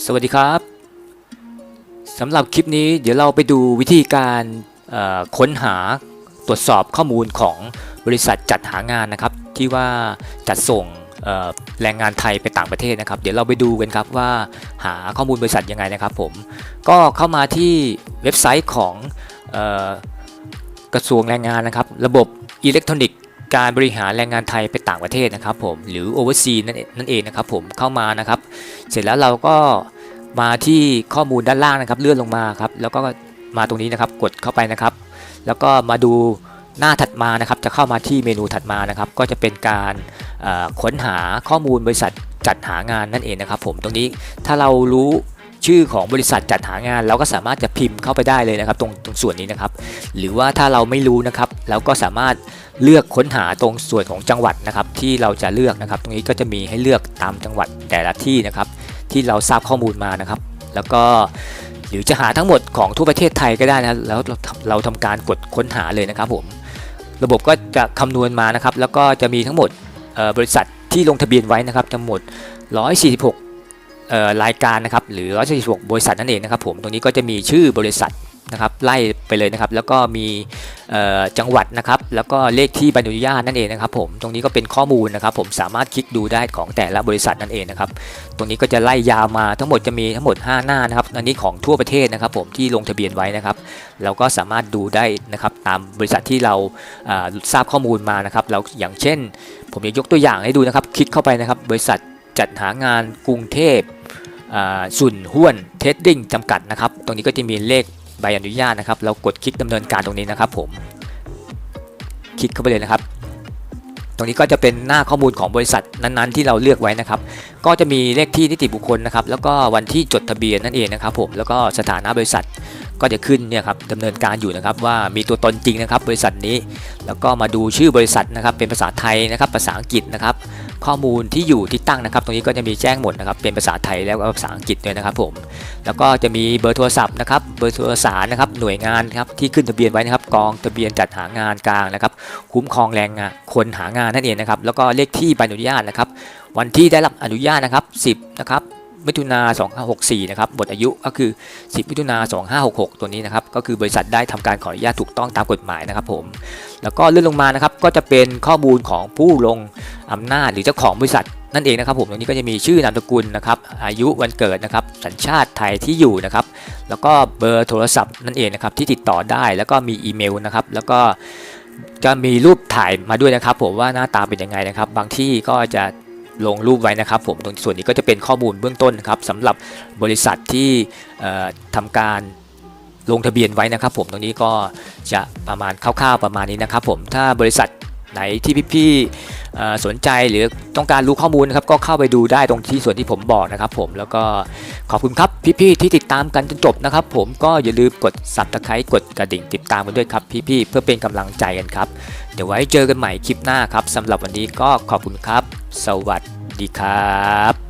สวัสดีครับสำหรับคลิปนี้เดี๋ยวเราไปดูวิธีการค้นหาตรวจสอบข้อมูลของบริษัทจัดหางานนะครับ ที่ว่าจัดส่งแรงงานไทยไปต่างประเทศนะครับ เดี๋ยวเราไปดูกันครับว่าหาข้อมูลบริษัทยังไงนะครับผมก็เข้ามาที่เว็บไซต์ของออกระทรวงแรงงานนะครับ ระบบอิเล็กทรอนิกส์ การบริหารแรงงานไทยไปต่างประเทศนะครับผมหรือ oversea นั่นเองนั่นเองนะครับผมเข้ามานะครับ เสร็จแล้วเราก็มาที่ข้อมูลด้านล่างนะครับ เลื่อนลงมาครับแล้วก็มาตรงนี้นะครับกดเข้าไปนะครับ แล้วก็มาดูหน้าถัดมานะครับ จะเข้ามาที่เมนูถัดมานะครับ ก็จะเป็นการค้นหาข้อมูลบริษัทจัดหางานนั่นเองนะครับ ผมตรงนี้ถ้าเรารู้ ชื่อของบริษัทจัดหางาน เราก็สามารถจะพิมพ์เข้าไปได้เลยนะครับ ตรงตรงส่วนนี้นะครับ หรือว่าถ้าเราไม่รู้นะครับ เราก็สามารถเลือกค้นหาตรงส่วนของจังหวัดนะครับ ที่เราจะเลือกนะครับ ตรงนี้ก็จะมีให้เลือกตามจังหวัดแต่ละที่นะครับ ที่เราทราบข้อมูลมานะครับ แล้วก็หรือจะหาทั้งหมดของทั่วประเทศไทยก็ได้นะแล้วเราเราทำการกดค้นหาเลยนะครับผมระบบก็จะคำนวณมานะครับ แล้วก็จะมีทั้งหมดบริษัทที่ลงทะเบียนไว้นะครับทั้งหมด 146 รายการนะครับหรือ146บริษัทนั่นเองนะครับผมตรงนี้ก็จะมีชื่อบริษัทนะครับไล่ไปเลยนะครับแล้วก็มีจังหวัดนะครับแล้วก็เลขที่ใบอนุญาตนั่นเองนะครับผมตรงนี้ก็เป็นข้อมูลนะครับผมสามารถคลิกดูได้ของแต่ละบริษัทนั่นเองนะครับตรงนี้ก็จะไล่ยาวมาทั้งหมดจะมีทั้งหมด 5 หน้านะครับอันนี้ของทั่วประเทศนะครับผมที่ลงทะเบียนไว้นะครับเราก็สามารถดูได้นะครับตามบริษัทที่เราทราบข้อมูลมานะครับเราอย่างเช่น ผมจะยกตัวอย่างให้ดูนะครับคลิกเข้าไปนะครับบริษัทจัดหางานกรุงเทพ สุนห้วนเทสดิ้งจำกัดนะครับ ตรงนี้ก็จะมีเลขใบอนุญาตนะครับ เรากดคลิกดำเนินการตรงนี้นะครับ ผม คลิกเข้าไปเลยนะครับ ตรงนี้ก็จะเป็นหน้าข้อมูลของบริษัทนั้นๆ ที่เราเลือกไว้นะครับ ก็จะมีเลขที่นิติบุคคลนะครับ แล้วก็วันที่จดทะเบียนนั่นเองนะครับ ผม แล้วก็สถานะบริษัทก็จะขึ้นเนี่ยครับดำเนินการอยู่นะครับว่ามีตัวตนจริงนะครับ บริษัทนี้ แล้วก็มาดูชื่อบริษัทนะครับ เป็นภาษาไทยนะครับ ภาษาอังกฤษนะครับ ข้อมูลที่อยู่ที่ตั้งนะครับ ตรงนี้ก็จะมีแจ้งหมดนะครับ เป็นภาษาไทยแล้วก็ภาษาอังกฤษด้วยนะครับผม แล้วก็จะมีเบอร์โทรศัพท์นะครับ เบอร์โทรสารนะครับ หน่วยงานครับที่ขึ้นทะเบียนไว้นะครับ กองทะเบียนจัดหางานกลางนะครับ คุ้มครองแรงงานคนหางานนั่นเองนะครับ แล้วก็เลขที่ใบอนุญาตนะครับ วันที่ได้รับอนุญาตนะครับ 10 นะครับ มิถุนา2564 นะครับหมดอายุก็คือ 10 มิถุนา2566 ตัวนี้นะครับก็คือบริษัทได้ทำการขออนุญาตถูกต้องตามกฎหมายนะครับผมแล้วก็เลื่อนลงมานะครับก็จะเป็นข้อมูลของผู้ลงอำนาจหรือเจ้าของบริษัทนั่นเองนะครับผมตรงนี้ก็จะมีชื่อนามสกุลนะครับอายุวันเกิดนะครับสัญชาติไทยที่อยู่นะครับแล้วก็เบอร์โทรศัพท์นั่นเองนะครับที่ติดต่อได้แล้วก็มีอีเมลนะครับแล้วก็จะมีรูปถ่ายมาด้วยนะครับ ผมว่าหน้าตาเป็นยังไงนะครับ บางที่ก็จะ ลงรูปไว้นะครับผมตรงส่วนนี้ก็จะเป็นข้อมูลเบื้องต้นครับสำหรับบริษัทที่เอ่อทำการลงทะเบียนไว้นะครับ ผมตรงนี้ก็จะประมาณคร่าวๆประมาณนี้นะครับผมถ้าบริษัทไหนที่พี่ๆสนใจหรือต้องการรู้ข้อมูลนะครับก็เข้าไปดูได้ตรงที่ส่วนที่ผมบอกนะครับผมแล้วก็ขอบคุณครับพี่ๆที่ติดตามกันจนจบนะครับ ผมก็อย่าลืมกด subscribe กดกระดิ่งติดตามกันด้วยครับพี่ๆเพื่อเป็นกำลังใจกันครับ เดี๋ยวไว้เจอกันใหม่คลิปหน้าครับสำหรับวันนี้ก็ขอบคุณครับ สวัสดีครับ